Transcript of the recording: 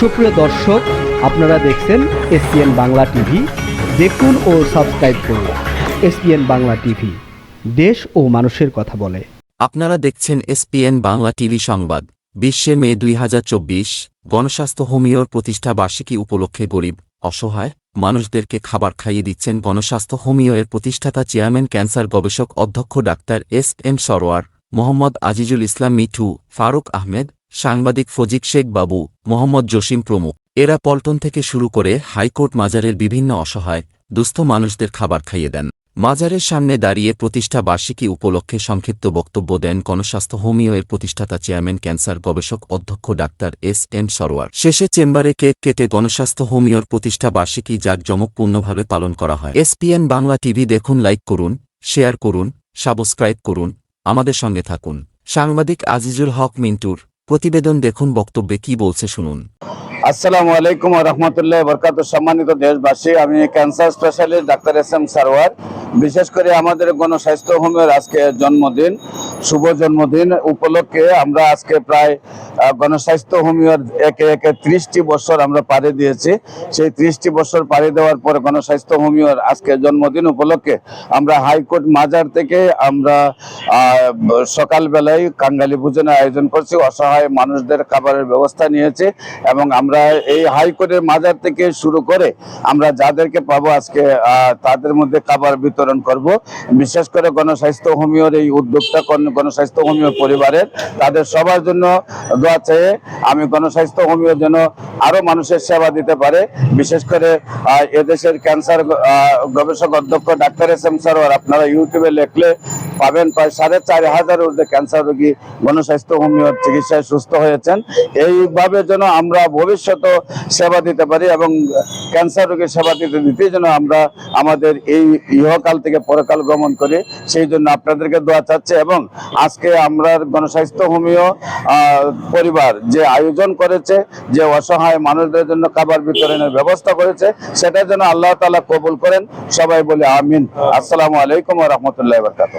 সুপ্রিয় দর্শক, আপনারা দেখছেন এসপিএন বাংলা টিভি। দেখুন ও সাবস্ক্রাইব করুন এসপিএন বাংলা টিভি। দেশ ও মানুষের কথা বলে। আপনারা দেখছেন এসপিএন বাংলা টিভি সংবাদ। বিশ্বে মে দুই হাজার চব্বিশ, গণস্বাস্থ্য হোমিওর প্রতিষ্ঠা বার্ষিকী উপলক্ষে গরিব, অসহায় মানুষদেরকে খাবার খাইয়ে দিচ্ছেন গণস্বাস্থ্য হোমিও এর প্রতিষ্ঠাতা চেয়ারম্যান ক্যান্সার গবেষক অধ্যক্ষ doctor S M Sarwar, Mohammad Azizul Islam Mithu, Faruk Ahmed সাংবাদিক ফজিক শেখ বাবু, মোহাম্মদ জসিম প্রমুখ, এরা পল্টন থেকে শুরু করে হাইকোর্ট মাজারের বিভিন্ন অসহায়, দুস্থ মানুষদের খাবার খাইয়ে দেন। মাজারের সামনে দাঁড়িয়ে প্রতিষ্ঠা বার্ষিকী উপলক্ষে সংক্ষিপ্ত বক্তব্য দেন গণস্বাস্থ্য হোমিও এর প্রতিষ্ঠাতা চেয়ারম্যান ক্যান্সার গবেষক অধ্যক্ষ ডাক্তার এস এম সরোয়ার। শেষে চেম্বারে কেক কেটে গণস্বাস্থ্য হোমিওর প্রতিষ্ঠা বার্ষিকী জাঁকজমকপূর্ণভাবে পালন করা হয়। এসপিএন বাংলা টিভি দেখুন, লাইক করুন, শেয়ার করুন, সাবস্ক্রাইব করুন, আমাদের সঙ্গে থাকুন। সাংবাদিক আজিজুল হক মিন্টুর প্রতিবেদন দেখুন, বক্তব্যে কি বলছে শুনুন। আসসালামু আলাইকুম রহমতুল্লাহ বরকাত সম্মানিত দেশবাসী, আমি cancer specialist doctor S M Sarwar. বিশেষ করে আমাদের গণস্বাস্থ্য হোমের আজকে জন্মদিন। শুভ জন্মদিন উপলক্ষে আমরা আজকে প্রায় গণস্বাস্থ্য হোমিওর একে একে ত্রিশটি বছর আমরা পাড়ি দিয়েছি। সেই ত্রিশটি বছর পাড়ি দেওয়ার পরে গণস্বাস্থ্য হোমিওর আজকে জন্মদিন উপলক্ষে আমরা হাইকোর্ট মাজার থেকে আমরা সকালবেলায় কাঙ্গালি ভোজনের আয়োজন করছি, অসহায় মানুষদের খাবারের ব্যবস্থা নিয়েছি এবং আমরা এই হাইকোর্টের মাজার থেকে শুরু করে আমরা যাদেরকে পাবো আজকে তাদের মধ্যে খাবার বিতরণ করব। বিশেষ করে গণস্বাস্থ্য হোমিওর এই উদ্যোগটা গণস্বাস্থ্য হোমিও পরিবারের তাদের সবার জন্য দোয়া চেয়ে আমি গণস্বাস্থ্য হোমিও যেন আরও মানুষের সেবা দিতে পারে। বিশেষ করে এদেশের ক্যান্সার গবেষক অধ্যক্ষ ডাক্তার এস এম সরোয়ার আপনারা ইউটিউবে লেখলে পাবেন প্রায় সাড়ে চার হাজার ঊর্ধ্বে ক্যান্সার রোগী গণস্বাস্থ্য হোমিওর চিকিৎসায় সুস্থ হয়েছেন। এইভাবে যেন আমরা ভবিষ্যতে সেবা দিতে পারি এবং ক্যান্সার রোগীর সেবা দিতে দিতে যেন আমরা আমাদের এই ইহকাল থেকে পরকাল গমন করি, সেই জন্য আপনাদেরকে দোয়া চাচ্ছে এবং আজকে আমরা গণস্বাস্থ্য হোমিও পরিবার যে আয়োজন করেছে, যে অসহায় মানুষদের জন্য খাবার বিতরণের ব্যবস্থা করেছে সেটা যেন আল্লাহ তালা কবুল করেন। সবাই বলে আমিন। আসসালামু আলাইকুম রহমতুল্লাহ বরকাত